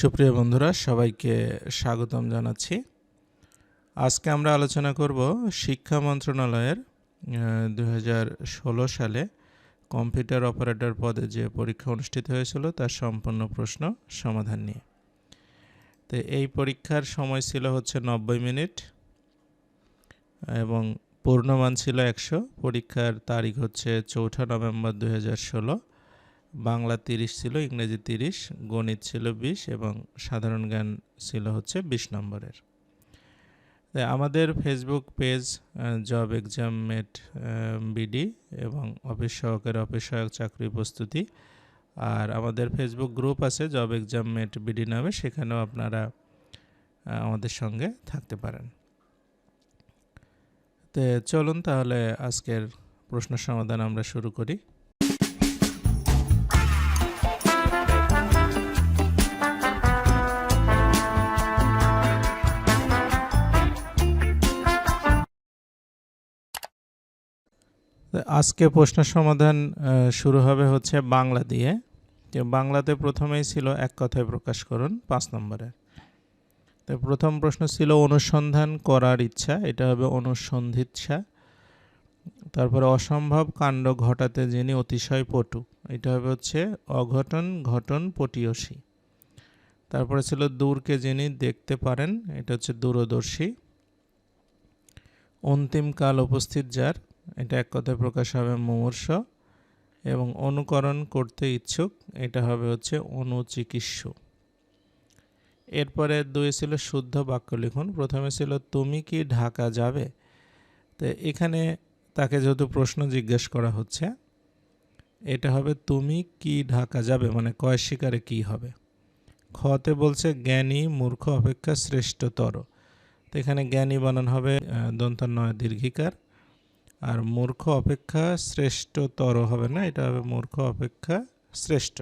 সুপ্রিয় বন্ধুরা, সবাইকে স্বাগতম জানাচ্ছি। আজকে আমরা আলোচনা করব শিক্ষা মন্ত্রণালয়ের দু হাজার ষোলো সালে কম্পিউটার অপারেটর পদে যে পরীক্ষা অনুষ্ঠিত হয়েছিল, তার সম্পূর্ণ প্রশ্ন সমাধান নিয়ে। তো এই পরীক্ষার সময় ছিল হচ্ছে নব্বই মিনিট এবং পূর্ণমান ছিল একশো। পরীক্ষার তারিখ হচ্ছে চৌঠা নভেম্বর দু ষোলো। বাংলা তিরিশ ছিল, ইংরেজি তিরিশ, গণিত ছিল বিশ এবং সাধারণ জ্ঞান ছিল হচ্ছে বিশ নম্বরের। আমাদের Facebook page job exam mate BD এবং অফিস সহকারী অফিস সহায়ক চাকরি প্রস্তুতি আর আমাদের ফেসবুক গ্রুপ আছে, জব এক্সাম মেট বিডি নামে, সেখানেও আপনারা আমাদের সঙ্গে থাকতে পারেন। তো চলুন তাহলে আজকের প্রশ্ন সমাধান আমরা শুরু করি। আজকে প্রশ্ন সমাধান শুরু হবে হচ্ছে বাংলা দিয়ে। তো বাংলাতে প্রথমেই ছিল এক কথায় প্রকাশ করুন, পাঁচ নম্বরে। তো প্রথম প্রশ্ন ছিল অনুসন্ধান করার ইচ্ছা, এটা হবে অনুসন্ধিচ্ছা তারপরে অসম্ভব কাণ্ড ঘটাতে যিনি অতিশয় পটু, এটা হবে হচ্ছে অঘটন ঘটন পটিয়সী। তারপরে ছিল দূরকে যিনি দেখতে পারেন, এটা হচ্ছে দূরদর্শী। অন্তিমকাল উপস্থিত যার এটা এক কথায় প্রকাশ হবে মুমূর্ষ এবং অনুকরণ করতে ইচ্ছুক, এটা হবে হচ্ছে অনুচিকিৎসু। এরপরে দুই ছিল শুদ্ধ বাক্য লিখুন। প্রথমে ছিল, তুমি কি ঢাকা যাবে? তো এখানে তাকে যেহেতু প্রশ্ন জিজ্ঞেস করা হচ্ছে, এটা হবে, তুমি কি ঢাকা যাবে? মানে কয় শিকারে কি হবে? খতে বলছে, জ্ঞানী মূর্খ অপেক্ষা শ্রেষ্ঠতর। তো এখানে জ্ঞানী বানান হবে দন্তান্নয় দীর্ঘিকার। আর মূর্খ অপেক্ষা শ্রেষ্ঠতর হবে না, এটা হবে মূর্খ অপেক্ষা শ্রেষ্ঠ।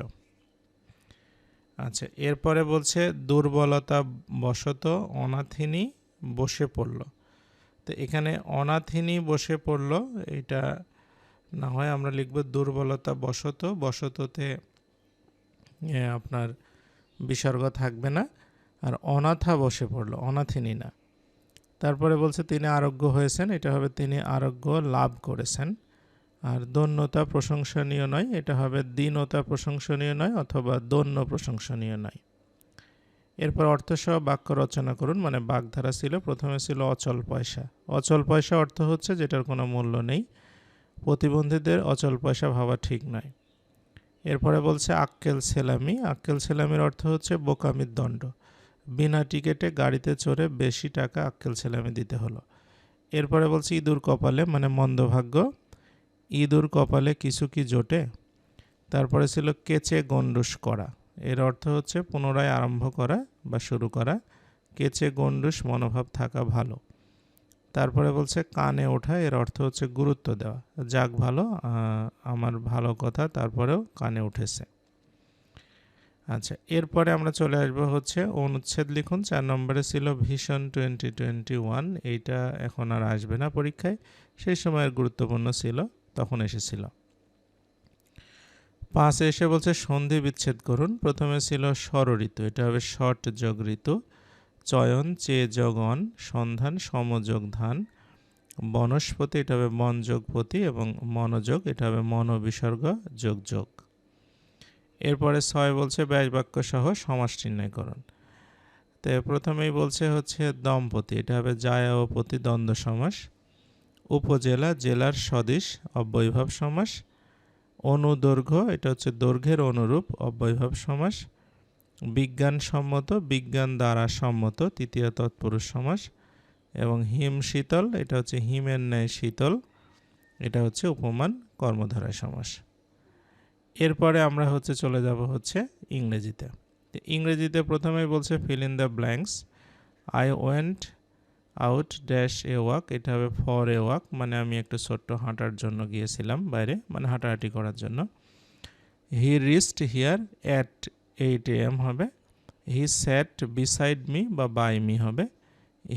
আচ্ছা এরপরে বলছে, দুর্বলতা বশত অনাথিনী বসে পড়ল। তো এখানে অনাথিনী বসে পড়ল, এটা না হয় আমরা লিখব দুর্বলতা বশত, বশততে আপনার বিসর্গ থাকবে না। আর অনাথা বসে পড়ল, অনাথিনী না। তারপরে বলছে, তিনি আরোগ্য হয়েছেন, এটা হবে তিনি আরোগ্য লাভ করেছেন। আর দন্যতা প্রশংসনীয় নয়, এটা হবে দীনতা প্রশংসনীয় নয় অথবা দন্য প্রশংসনীয় নয়। এরপর অর্থসহ বাক্য রচনা করুন মানে বাগধারা ছিল, প্রথমে ছিল অচল পয়সা। অচল পয়সা অর্থ হচ্ছে যেটার কোনো মূল্য নেই। প্রতিবন্ধীদের অচল পয়সা ভাবা ঠিক নয়। এরপরে বলছে, আক্কেল সেলামি। আক্কেল সেলামির অর্থ হচ্ছে বোকামির দণ্ড। বিনা টিকিটে গাড়িতে চড়ে বেশি টাকা আক্কেল ছেলেমে দিতে হলো। এরপরে বলছি, ইঁদুর কপালে মানে মন্দভাগ্য, ইঁদুর কপালে কিছু কি জোটে? তারপরে ছিল, কেচে গন্ডুস করা। এর অর্থ হচ্ছে, পুনরায় আরম্ভ করা বা শুরু করা। কেচে গন্ডুস, মনোভাব থাকা ভালো। তারপরে বলছে, কানে ওঠা। এর অর্থ হচ্ছে, গুরুত্ব দেওয়া। যাক ভালো আমার ভালো কথা, তারপরেও কানে উঠেছে। আচ্ছা এরপরে আমরা চলে আসব হচ্ছে অনুচ্ছেদ লিখুন, চার নম্বরে ছিল ভিশন টোয়েন্টি টোয়েন্টি ওয়ান, এইটা এখন আর আসবে না পরীক্ষায়, সেই সময়ের গুরুত্বপূর্ণ ছিল, তখন এসেছিল। পাঁচে এসে বলছে সন্ধি বিচ্ছেদ করুন, প্রথমে ছিল ঋতু এটা হবে শর্ট যোগ ঋতু, চয়ন, চে জগন সন্ধান সমযোগ ধান, বনস্পতি, এটা হবে বন যোগপতি এবং মনোযোগ, এটা হবে মনোবিসর্গ যোগ যোগ। এরপরে ছয় বলছে ব্যাস বাক্য সহ সমাস নির্ণয়করণ। তো প্রথমেই বলছে হচ্ছে দম্পতি, এটা হবে জায়া ও প্রতি দ্বন্দ্ব সমাস, উপজেলা, জেলার সদিশ অব্যয়ভাব সমাস, অনুদৈর্ঘ্য, এটা হচ্ছে দৈর্ঘ্যের অনুরূপ, অব্যয়ভাব সমাস, বিজ্ঞানসম্মত, বিজ্ঞান দ্বারা সম্মত, তৃতীয় তৎপুরুষ সমাস, এবং হিম শীতল, এটা হচ্ছে হিমের ন্যায় শীতল, এটা হচ্ছে উপমান, কর্মধারয় সমাস। এরপরে আমরা হচ্ছে চলে যাব হচ্ছে ইংরেজিতে। ইংরেজিতে প্রথমেই বলছে fill in the blanks I went out dash a walk এটা হবে ফর এ ওয়াক মানে আমি একটু ছোট্ট হাঁটার জন্য গিয়েছিলাম বাইরে মানে হাঁটাহাঁটি করার জন্য। He rests here at eight am হবে। হি স্যাট বিসাইড মি বা বাই মি হবে।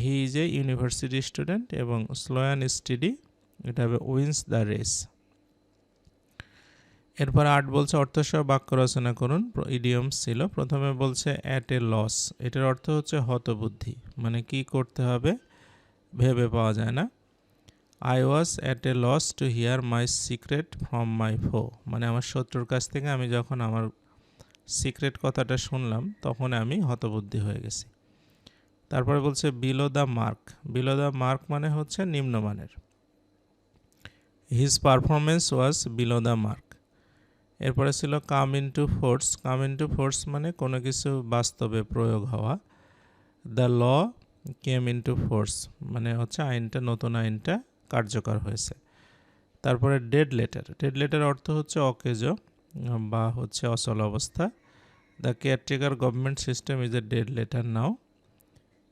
He is a university student এবং স্লোয়ান স্টাডি এটা হবে উইন্স দ্য রেস এরপর আট বলছে অর্থসহ বাক্য রচনা করুন ইডিয়মস ছিল। প্রথমে বলছে অ্যাট এ লস এটার অর্থ হচ্ছে হতবুদ্ধি। মানে কি করতে হবে? ভেবে পাওয়া যায় না। I was at a loss to hear my secret from my ফো মানে আমার শত্রুর কাছ থেকে আমি যখন আমার সিক্রেট কথাটা শুনলাম, তখন আমি হতবুদ্ধি হয়ে গেছি। তারপরে বলছে below the mark below the mark মানে হচ্ছে নিম্নমানের। His performance was below the mark এরপরে ছিল come into force come into force মানে কোনো কিছু বাস্তবে প্রয়োগ হওয়া। The law came into force মানে হচ্ছে আইনটা, নতুন আইনটা কার্যকর হয়েছে। তারপরে ডেড লেটার ডেড লেটার অর্থ হচ্ছে অকেজ বা হচ্ছে অচল অবস্থা। The caretaker government system is a dead letter now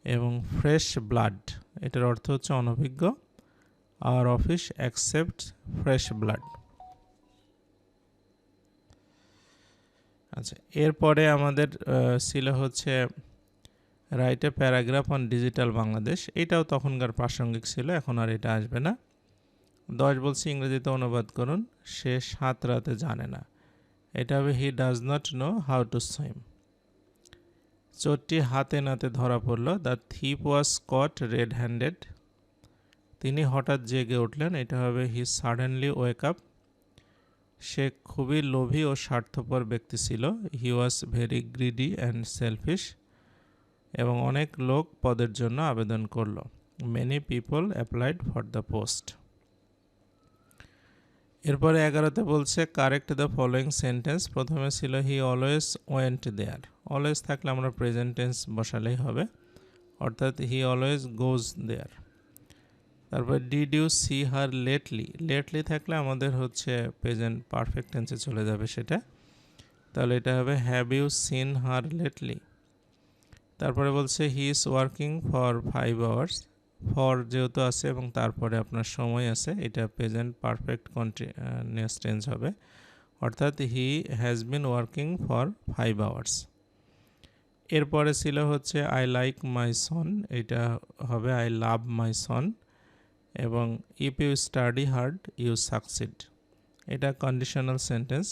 এবং ফ্রেশ ব্লাড এটার অর্থ হচ্ছে অনভিজ্ঞ। আর অফিস অ্যাকসেপ্ট ফ্রেশ ব্লাড আচ্ছা এরপরে আমাদের ছিল হচ্ছে write paragraph on digital Bangladesh এটাও তখনকার প্রাসঙ্গিক ছিল, এখন আর এটা আসবে না। দশ বলছি ইংরেজিতে অনুবাদ করুন, সে সাত রাতে জানে না। এটা হবে he does not know how to swim চোরটি হাতে নাতে ধরা পড়ল the thief was caught red handed তিনি হঠাৎ জেগে উঠলেন, এটা হবে হি সাডেনলি ওয়েক আপ সে খুবই লোভী ও স্বার্থপর ব্যক্তি ছিল। He was very greedy and selfish এবং অনেক লোক পদের জন্য আবেদন করল। Many people applied for the post এরপরে এগারোতে বলছে কারেক্ট দ্য ফলোয়িং সেন্টেন্স প্রথমে ছিল he always went there always থাকলে আমরা প্রেজেন্ট টেন্স বসালেই হবে। অর্থাৎ হি অলওয়েজ গোজ দেয়ার তারপর did you see her lately lately থাকলে আমাদের হচ্ছে প্রেজেন্ট পারফেক্ট টেন্সে চলে যাবে সেটা। তাহলে এটা হবে have you seen her lately তারপরে বলছে he is working for five hours for যেহেতু আছে এবং তারপরে আপনার সময় আছে, এটা প্রেজেন্ট পারফেক্ট কন্টিনিউয়াস টেন্স হবে। অর্থাৎ he has been working for five hours এরপরে ছিল হচ্ছে আই লাইক মাই সন এটা হবে আই লাভ মাই সন এবং if you study hard you succeed এটা কন্ডিশনাল সেন্টেন্স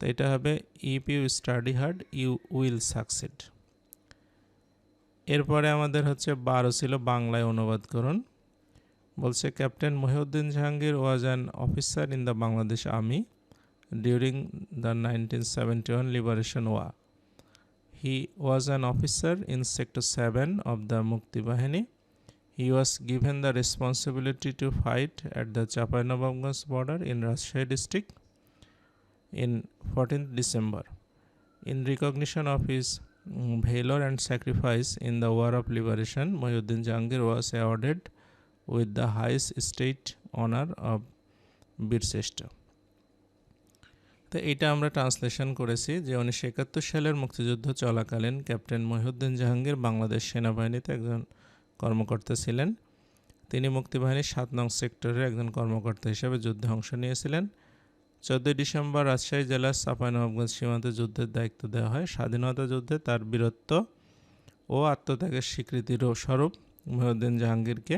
তো এটা হবে if you study hard you will succeed এরপরে আমাদের হচ্ছে বারো ছিল বাংলায় অনুবাদ করুন। বলছে captain Mohiuddin Jahangir was an officer in the Bangladesh army during the nineteen seventy one liberation war he was an officer in sector seven of the Mukti Bahini He was given the responsibility to fight at the Chapai-Nabamganj border in Rajshahi district in 14th December. In recognition of his um, valor and sacrifice in the War of Liberation, Mohyuddin Jahangir was awarded with the highest state honor of বীর শ্রেষ্ঠ তো এটা আমরা translation করেছি যে উনিশশো একাত্তর সালের মুক্তিযুদ্ধ চলাকালীন ক্যাপ্টেন মহিউদ্দিন জাহাঙ্গীর বাংলাদেশ সেনাবাহিনীতে একজন কর্মকর্তা ছিলেন। তিনি মুক্তিবাহিনীর সাত নং সেক্টরের একজন কর্মকর্তা হিসেবে যুদ্ধে অংশ নিয়েছিলেন। চোদ্দোই ডিসেম্বর রাজশাহী জেলার চাঁপাইনবাবগঞ্জ সীমান্তে যুদ্ধের দায়িত্ব দেওয়া হয়। স্বাধীনতা যুদ্ধে তার বীরত্ব ও আত্মত্যাগের স্বীকৃতির স্বরূপ মহিউদ্দিন জাহাঙ্গীরকে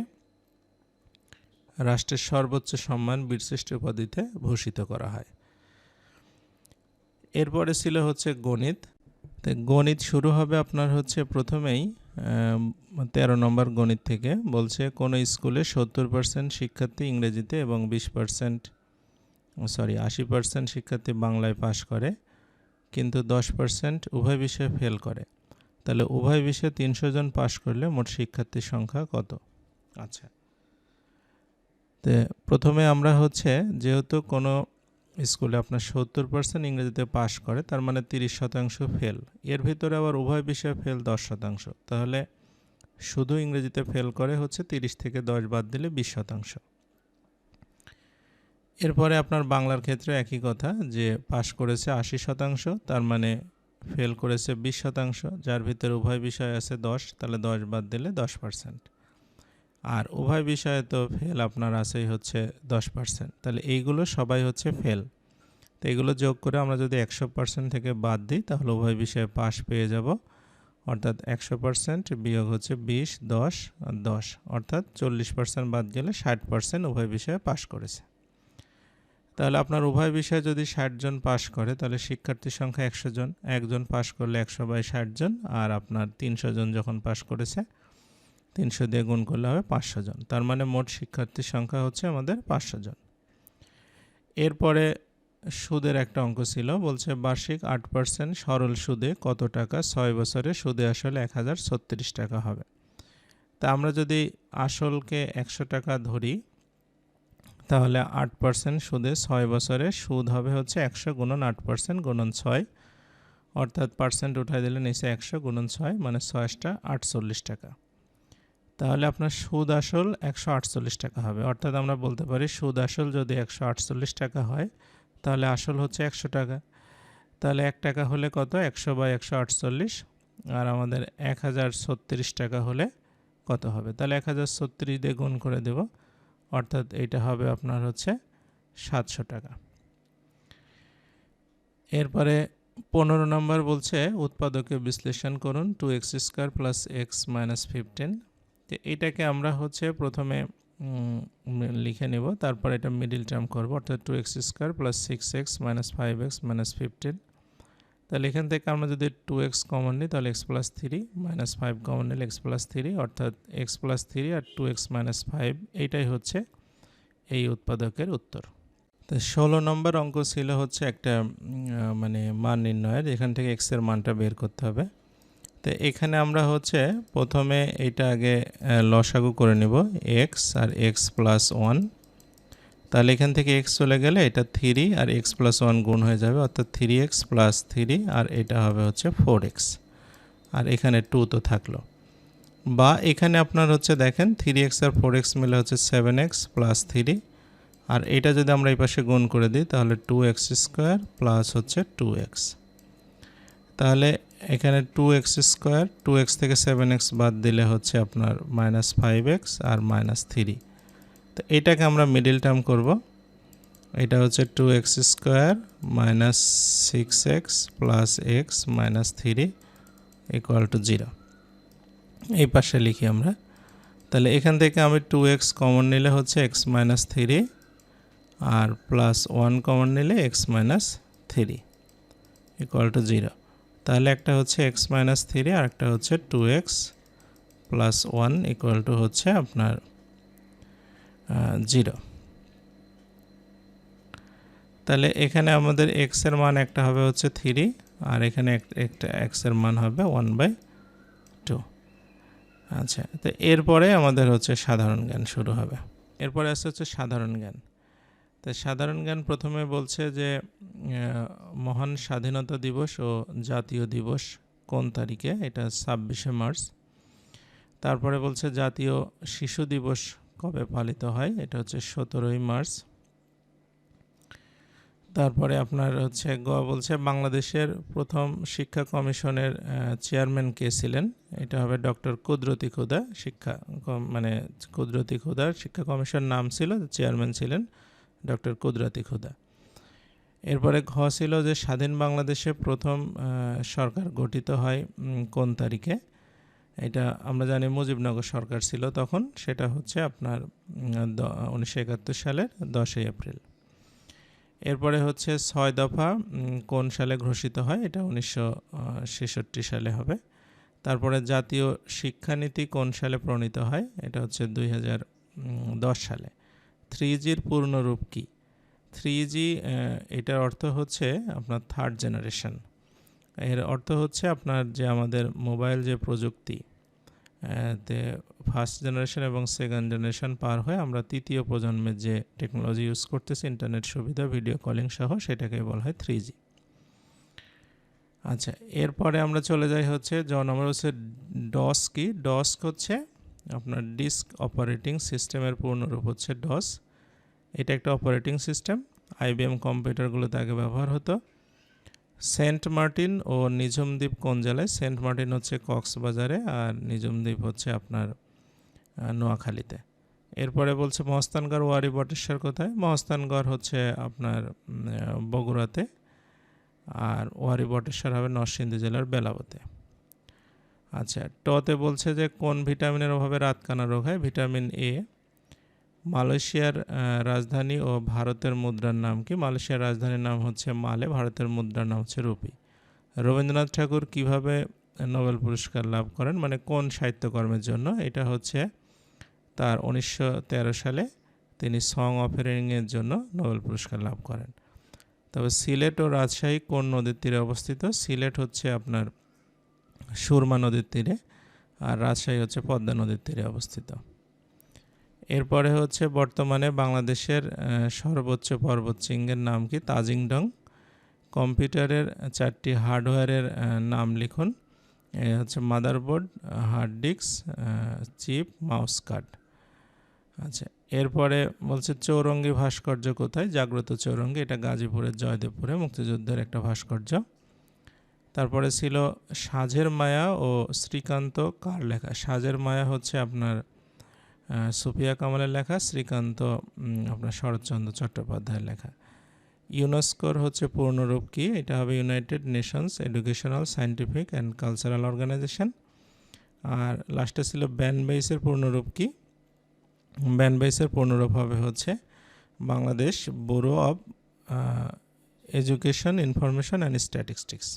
রাষ্ট্রের সর্বোচ্চ সম্মান বীরশ্রেষ্ঠ উপাধিতে ভূষিত করা হয়। এরপরে ছিল হচ্ছে গণিত। তো গণিত শুরু হবে আপনার হচ্ছে প্রথমেই তেরো নম্বর গণিত থেকে বলছে, কোনো স্কুলে সত্তর পার্সেন্ট শিক্ষার্থী ইংরেজিতে এবং বিশ পার্সেন্ট সরি আশি পার্সেন্ট শিক্ষার্থী বাংলায় পাশ করে, কিন্তু দশ পার্সেন্ট উভয় বিষয়ে ফেল করে। তাহলে উভয় বিষয়ে তিনশো জন পাশ করলে মোট শিক্ষার্থীর সংখ্যা কত? আচ্ছা। তো প্রথমে আমরা হচ্ছে, যেহেতু কোনো স্কুলে আপনার সত্তর পার্সেন্ট ইংরেজিতে পাশ করে, তার মানে তিরিশ শতাংশ ফেল এর ভিতরে আবার উভয় বিষয়ে ফেল দশ শতাংশ। তাহলে শুধু ইংরেজিতে ফেল করে হচ্ছে তিরিশ থেকে দশ বাদ দিলে বিশ শতাংশ। এরপরে আপনার বাংলার ক্ষেত্রে একই কথা, যে পাশ করেছে আশি শতাংশ, তার মানে ফেল করেছে বিশ শতাংশ, যার ভিতরে উভয় বিষয় আছে দশ, তাহলে দশ বাদ দিলে দশ পার্সেন্ট আর উভয় বিষয়ে তো ফেল আপনার আছেই হচ্ছে দশ পার্সেন্ট তাহলে এইগুলো সবাই হচ্ছে ফেল তো এগুলো যোগ করে আমরা যদি একশো পার্সেন্ট থেকে বাদ দিই, তাহলে উভয় বিষয়ে পাস পেয়ে যাব। অর্থাৎ একশো পার্সেন্ট বিয়োগ হচ্ছে বিশ, দশ আর দশ। অর্থাৎ চল্লিশ পার্সেন্ট বাদ গেলে ষাট পার্সেন্ট উভয় বিষয়ে পাশ করেছে। তাহলে আপনার উভয় বিষয়ে যদি ষাট জন পাশ করে, তাহলে শিক্ষার্থীর সংখ্যা একশো জন। একজন পাশ করলে একশো বাই ষাট জন, আর আপনার তিনশো জন যখন পাশ করেছে তিনশো দিয়ে গুণ করলে হবে পাঁচশো জন। তার মানে মোট শিক্ষার্থীর সংখ্যা হচ্ছে আমাদের পাঁচশো জন। এরপরে সুদের একটা অঙ্ক ছিল, বলছে বার্ষিক আট পার্সেন্ট সরল সুদে কত টাকা? ছয় বছরে সুদে আসলে এক হাজার ছত্রিশ টাকা হবে। তা আমরা যদি আসলকে একশো টাকা ধরি, তাহলে আট পার্সেন্ট সুদে ছয় বছরে সুদ হবে হচ্ছে একশো গুণন আট পার্সেন্ট গুণন ছয়, অর্থাৎ পার্সেন্ট উঠাই দিলে নিচে একশো গুণন ছয় মানে ছয়টা আটচল্লিশ টাকা। তাহলে আপনার সুদ আসল একশো আটচল্লিশ টাকা হবে। অর্থাৎ আমরা বলতে পারি সুদ আসল যদি একশো আটচল্লিশ টাকা হয়, তাহলে আসল হচ্ছে একশো টাকা। তাহলে এক টাকা হলে কত? একশো বাই একশো আটচল্লিশ। আর আমাদের এক হাজার ছত্রিশ টাকা হলে কত হবে? তাহলে এক হাজার ছত্রিশ দিয়ে গুণ করে দেব। অর্থাৎ এটা হবে আপনার হচ্ছে সাতশো টাকা। এরপরে পনেরো নম্বর বলছে উৎপাদকে বিশ্লেষণ করুন। Two x square plus x minus fifteen তো এইটাকে আমরা হচ্ছে প্রথমে লিখে নেব। তারপর এটা মিডিল টার্ম করব, অর্থাৎ two x square plus six x minus five x minus fifteen তাহলে এখান থেকে আমরা যদি টু এক্স কমন নিই, তাহলে x plus three minus five common নিলে এক্স প্লাস থ্রি অর্থাৎ এক্স প্লাস থ্রি আর টু এক্স মাইনাস ফাইভ এইটাই হচ্ছে এই উৎপাদকের উত্তর। তো ষোলো নম্বর অঙ্ক ছিল হচ্ছে একটা মানে মান নির্ণয়ের, এখান থেকে এক্সের মানটা বের করতে হবে। তো এখানে আমরা হচ্ছে প্রথমে এটা আগে লসাগু করে নেব এক্স আর এক্স প্লাস ওয়ান তাহলে এখান থেকে এক্স চলে গেলে এটা থ্রি আর এক্স প্লাস ওয়ান গুণ হয়ে যাবে, অর্থাৎ থ্রি এক্স প্লাস থ্রি আর এটা হবে হচ্ছে ফোর এক্স আর এখানে টু তো থাকল। বা এখানে আপনার হচ্ছে দেখেন থ্রি এক্স আর ফোর এক্স মিলে হচ্ছে সেভেন এক্স প্লাস থ্রি আর এটা যদি আমরা এই পাশে গুণ করে দিই, তাহলে টু এক্স স্কোয়ার প্লাস হচ্ছে টু এক্স তাহলে এখানে two x square two x থেকে সেভেন এক্স বাদ দিলে হচ্ছে আপনার মাইনাস ফাইভ এক্স আর মাইনাস থ্রি তো এটাকে আমরা মিডিল টার্ম করব। এটা হচ্ছে two x square minus six x plus x minus three equal to zero এই পাশে লিখি আমরা। তাহলে এখান থেকে আমি টু এক্স কমন নিলে হচ্ছে এক্স মাইনাস থ্রি আর প্লাস ওয়ান কমন নিলে x minus three equal to zero তাহলে একটা হচ্ছে এক্স মাইনাস থ্রি আর একটা হচ্ছে two x plus one equal to হচ্ছে আপনার জিরো তাহলে এখানে আমাদের এক্সের মান একটা হবে হচ্ছে থ্রি আর এখানে একটা এক্সের মান হবে ওয়ান বাই টু আচ্ছা তো এরপরে আমাদের হচ্ছে সাধারণ জ্ঞান শুরু হবে। এরপরে আসছে হচ্ছে সাধারণ জ্ঞান। তো সাধারণ জ্ঞান প্রথমে বলছে যে মহান স্বাধীনতা দিবস ও জাতীয় দিবস কোন তারিখে? এটা ছাব্বিশে মার্চ। তারপরে বলছে জাতীয় শিশু দিবস কবে পালিত হয়? এটা হচ্ছে সতেরোই মার্চ। তারপরে আপনার হচ্ছে গ বলছে বাংলাদেশের প্রথম শিক্ষা কমিশনের চেয়ারম্যান কে ছিলেন? এটা হবে ডক্টর কুদরতি খুদা, শিক্ষা মানে কুদরতি খুদার শিক্ষা কমিশন নাম ছিল, চেয়ারম্যান ছিলেন ডক্টর কুদরতি খুদা। এরপরে ঘ ছিল যে স্বাধীন বাংলাদেশে প্রথম সরকার গঠিত হয় কোন তারিখে? এটা আমরা জানি মুজিবনগর সরকার ছিল তখন, সেটা হচ্ছে আপনার উনিশশো একাত্তর সালের দশই এপ্রিল। এরপরে হচ্ছে ছয় দফা কোন সালে ঘোষিত হয়? এটা উনিশশো ছেষট্টি সালে হবে। তারপরে জাতীয় শিক্ষানীতি কোন সালে প্রণীত হয়? এটা হচ্ছে দুই সালে। থ্রি জির পূর্ণরূপ কী? থ্রি জি এটার অর্থ হচ্ছে আপনার থার্ড জেনারেশন এর অর্থ হচ্ছে আপনার যে আমাদের মোবাইল যে প্রযুক্তি তে ফার্স্ট জেনারেশন এবং সেকেন্ড জেনারেশন পার হয়ে আমরা তৃতীয় প্রজন্মের যে টেকনোলজি ইউজ করতেছি ইন্টারনেট সুবিধা ভিডিও কলিং সহ সেটাকে বলা হয় থ্রি জি আচ্ছা এরপরে আমরা চলে যাই হচ্ছে জ নম্বর হচ্ছে ডস কি? ডস হচ্ছে আপনার ডিস্ক অপারেটিং সিস্টেমের পূর্ণরূপ হচ্ছে ডস এটা একটা অপারেটিং সিস্টেম আইবিএম কম্পিউটারগুলোতে আগে ব্যবহার হতো। সেন্ট মার্টিন ও নিঝুম দ্বীপ কোন জেলায়? সেন্ট মার্টিন হচ্ছে কক্সবাজারে আর নিঝুম দ্বীপ হচ্ছে আপনার নোয়াখালীতে। এরপরে বলছে মহস্তানগড় ওয়ারি, বটেশ্বর কোথায়? মহস্তানগড় হচ্ছে আপনার বগুড়াতে আর ওয়ারি, বটেশ্বর হবে নরসিংদী জেলার বেলাবতে। আচ্ছা টতে বলছে যে কোন ভিটামিনের অভাবে রাতকানা রোগ হয়? ভিটামিন এ মালয়েশিয়ার রাজধানী ও ভারতের মুদ্রার নাম কি? মালয়েশিয়ার রাজধানীর নাম হচ্ছে মালে, ভারতের মুদ্রার নাম হচ্ছে রুপি। রবীন্দ্রনাথ ঠাকুর কীভাবে নোবেল পুরস্কার লাভ করেন? মানে কোন সাহিত্যকর্মের জন্য? এটা হচ্ছে তার উনিশশো তেরো সালে তিনি সং অফারিংয়ের জন্য নোবেল পুরস্কার লাভ করেন। তবে সিলেট ও রাজশাহী কোন নদীর তীরে অবস্থিত? সিলেট হচ্ছে আপনার সুরমা নদীর তীরে আর রাজশাহী হচ্ছে পদ্মা নদীর তীরে অবস্থিত। এরপরে হচ্ছে বর্তমানে বাংলাদেশের সর্বোচ্চ পর্বত শৃঙ্গের নাম কি? তাজিংডং। কম্পিউটারের চারটি হার্ডওয়্যারের নাম লিখুন। এ হচ্ছে motherboard, hard disk chip, mouse card. আচ্ছা এরপরে বলছে চৌরঙ্গী ভাস্কর্য কোথায়? জাগ্রত চৌরঙ্গী, এটা গাজীপুরের জয়দেবপুরে, মুক্তিযুদ্ধের একটা ভাস্কর্য। তারপরে ছিল সাজের মায়া ও শ্রীকান্ত কার লেখা? সাজের মায়া হচ্ছে আপনার সুফিয়া কামালের লেখা, শ্রীকান্ত আপনার শরৎচন্দ্র চট্টোপাধ্যায়ের লেখা। ইউনেস্কোর হচ্ছে পূর্ণরূপ কি? এটা হবে united nations educational scientific and cultural organization আর লাস্টে ছিল ব্যান বেসের পূর্ণরূপ কি? ব্যান বেসের পূর্ণরূপ হবে হচ্ছে Bangladesh bureau of education information and statistics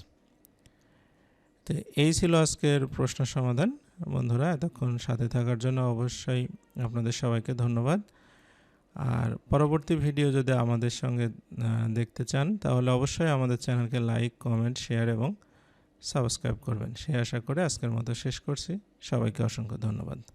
তো এই ছিল আজকের প্রশ্ন সমাধান। বন্ধুরা, এতক্ষণ সাথে থাকার জন্য অবশ্যই আপনাদের সবাইকে ধন্যবাদ। আর পরবর্তী ভিডিও যদি আমাদের সঙ্গে দেখতে চান, তাহলে অবশ্যই আমাদের চ্যানেলকে লাইক, কমেন্ট, শেয়ার এবং সাবস্ক্রাইব করবেন। সে আশা করে আজকের মতো শেষ করছি। সবাইকে অসংখ্য ধন্যবাদ।